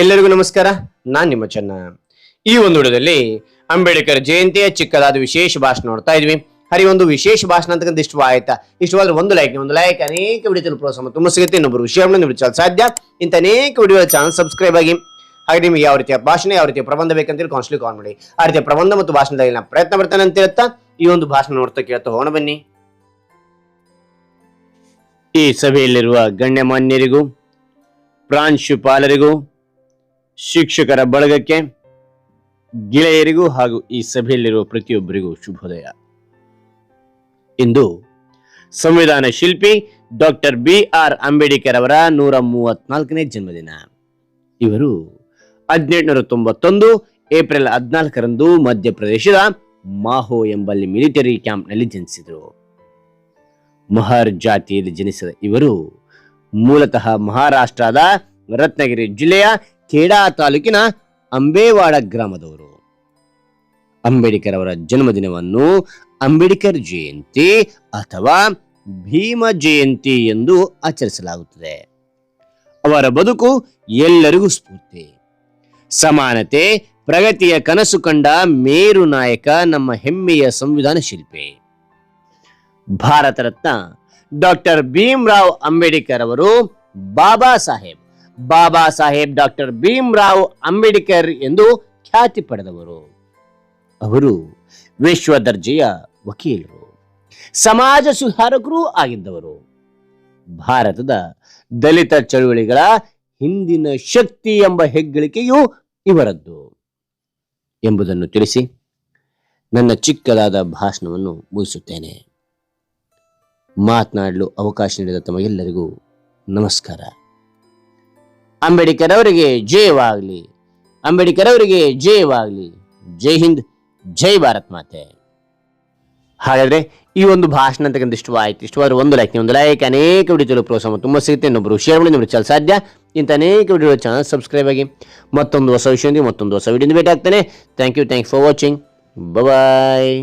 ಎಲ್ಲರಿಗೂ ನಮಸ್ಕಾರ. ನಾನ್ ನಿಮ್ಮ ಚೆನ್ನ. ಈ ಒಂದು ವಿಡಿಯೋದಲ್ಲಿ ಅಂಬೇಡ್ಕರ್ ಜಯಂತಿಯ ಚಿಕ್ಕದಾದ ವಿಶೇಷ ಭಾಷಣ ನೋಡ್ತಾ ಇದ್ವಿ. ಹರಿ, ಒಂದು ವಿಶೇಷ ಭಾಷಣ ಅಂತಕ್ಕಂಥ ಇಷ್ಟವಾಯ್ತಾ ಇಷ್ಟವಾದ್ರೆ ಒಂದು ಲೈಕ್ ಒಂದು ಲೈಕ್ ಅನೇಕ ವಿಡಿಯೋ ಪ್ರೋತ್ಸಾಹ ತುಂಬ ಸಿಗುತ್ತೆ ಇನ್ನೊಬ್ಬರು ವಿಷಯವನ್ನು ನಿಮಗೆ ಸಾಧ್ಯ. ಇಂಥ ಅನೇಕ ವಿಡಿಯೋ ಚಾನಲ್ ಸಬ್ಸ್ಕ್ರೈಬ್ ಆಗಿ, ಹಾಗೆ ನಿಮಗೆ ಯಾವ ರೀತಿಯ ಭಾಷಣ, ಯಾವ ರೀತಿಯ ಪ್ರಬಂಧ ಬೇಕಂತೇಳಿ ಕಾನ್ಸ್ಟ್ಲಿ ಕಾಲ್ ಮಾಡಿ. ಆ ರೀತಿಯ ಪ್ರಬಂಧ ಮತ್ತು ಭಾಷಣದಲ್ಲಿ ನಾನು ಪ್ರಯತ್ನ ಬರ್ತಾನೆ ಅಂತ ಹೇಳ್ತಾ, ಈ ಒಂದು ಭಾಷಣ ನೋಡ್ತಾ ಕೇಳ್ತಾ ಹೋಣ ಬನ್ನಿ. ಈ ಸಭೆಯಲ್ಲಿರುವ ಗಣ್ಯಮಾನ್ಯರಿಗೂ, ಪ್ರಾಂಶುಪಾಲರಿಗೂ ಶಿಕ್ಷಕರ ಬಳಗಕ್ಕೆ ಗೆಳೆಯರಿಗೂ ಹಾಗೂ ಈ ಸಭೆಯಲ್ಲಿರುವ ಪ್ರತಿಯೊಬ್ಬರಿಗೂ ಶುಭೋದಯ. ಇಂದು ಸಂವಿಧಾನ ಶಿಲ್ಪಿ ಡಾಕ್ಟರ್ ಬಿ ಆರ್ ಅಂಬೇಡ್ಕರ್ ಅವರ ನೂರ ಮೂವತ್ನಾಲ್ಕನೇ ಜನ್ಮದಿನ. ಇವರು ಹದಿನೆಂಟುನೂರ ತೊಂಬತ್ತೊಂದು ಏಪ್ರಿಲ್ ಹದಿನಾಲ್ಕರಂದು ಮಧ್ಯಪ್ರದೇಶದ ಮಾಹೋ ಎಂಬಲ್ಲಿ ಮಿಲಿಟರಿ ಕ್ಯಾಂಪ್ನಲ್ಲಿ ಜನಿಸಿದರು. ಮಹರ್ ಜಾತಿಯಲ್ಲಿ ಜನಿಸಿದ ಇವರು ಮೂಲತಃ ಮಹಾರಾಷ್ಟ್ರದ ರತ್ನಗಿರಿ ಜಿಲ್ಲೆಯ ಖೇಡಾ ತಾಲೂಕಿನ ಅಂಬೇವಾಡ ಗ್ರಾಮದವರು. ಅಂಬೇಡ್ಕರ್ ಅವರ ಜನ್ಮದಿನವನ್ನು ಅಂಬೇಡ್ಕರ್ ಜಯಂತಿ ಅಥವಾ ಭೀಮ ಜಯಂತಿ ಎಂದು ಆಚರಿಸಲಾಗುತ್ತದೆ. ಅವರ ಬದುಕು ಎಲ್ಲರಿಗೂ ಸ್ಫೂರ್ತಿ. ಸಮಾನತೆ, ಪ್ರಗತಿಯ ಕನಸು ಕಂಡ ಮೇರು ನಾಯಕ ನಮ್ಮ ಹೆಮ್ಮೆಯ ಸಂವಿಧಾನ ಶಿಲ್ಪಿ. ಭಾರತ ರತ್ನ ಡಾಕ್ಟರ್ ಭೀಮ್ರಾವ್ ಅಂಬೇಡ್ಕರ್ ಅವರು ಬಾಬಾ ಸಾಹೇಬ್. ಬಾಬಾ ಸಾಹೇಬ್ ಡಾಕ್ಟರ್ ಭೀಮ್ ರಾವ್ ಅಂಬೇಡ್ಕರ್ ಎಂದು ಖ್ಯಾತಿ ಪಡೆದವರು. ಅವರು ವಿಶ್ವ ದರ್ಜೆಯ ವಕೀಲರು, ಸಮಾಜ ಸುಧಾರಕರೂ ಆಗಿದ್ದವರು. ಭಾರತದ ದಲಿತ ಚಳುವಳಿಗಳ ಹಿಂದಿನ ಶಕ್ತಿ ಎಂಬ ಹೆಗ್ಗಳಿಕೆಯು ಇವರದ್ದು. ಎಂಬುದನ್ನು ತಿಳಿಸಿ ನನ್ನ ಚಿಕ್ಕದಾದ ಭಾಷಣವನ್ನು ಮುಗಿಸುತ್ತೇನೆ. ಮಾತನಾಡಲು ಅವಕಾಶ ನೀಡಿದ ತಮಗೆಲ್ಲರಿಗೂ ನಮಸ್ಕಾರ. ಅಂಬೇಡ್ಕರ್ ಅವರಿಗೆ ಜಯವಾಗಲಿ. ಅಂಬೇಡ್ಕರ್ ಅವರಿಗೆ ಜಯವಾಗಲಿ. ಜೈ ಹಿಂದ್, ಜೈ ಭಾರತ್ ಮಾತೆ. ಹಾಗಾದ್ರೆ ಈ ಒಂದು ಭಾಷಣ ಅಂತಕ್ಕಂಥ ಇಷ್ಟವಾಯಿತು. ಇಷ್ಟವಾದ ಒಂದು ಲೈಕ್ ಒಂದು ಲೈಕ್ ಅನೇಕ ವಿಡಿಯೋ ಪ್ರೋತ್ಸಾಹ ತುಂಬ ಸಿಗುತ್ತೆ. ಇನ್ನೊಬ್ಬರು ಶೇರ್ ಮಾಡಿ ನಿಮಗೆ ಚಲ ಸಾಧ್ಯ. ಇಂಥ ಅನೇಕ ವಿಡಿಯೋ ಚಾನಲ್ ಸಬ್ಸ್ಕ್ರೈಬ್ ಆಗಿ ಮತ್ತೊಂದು ಹೊಸ ವಿಷಯದೊಂದಿಗೆ ಮತ್ತೊಂದು ಹೊಸ ವಿಡಿಯೋ ಭೇಟಿ ಆಗ್ತಾನೆ thank you thank for watching bye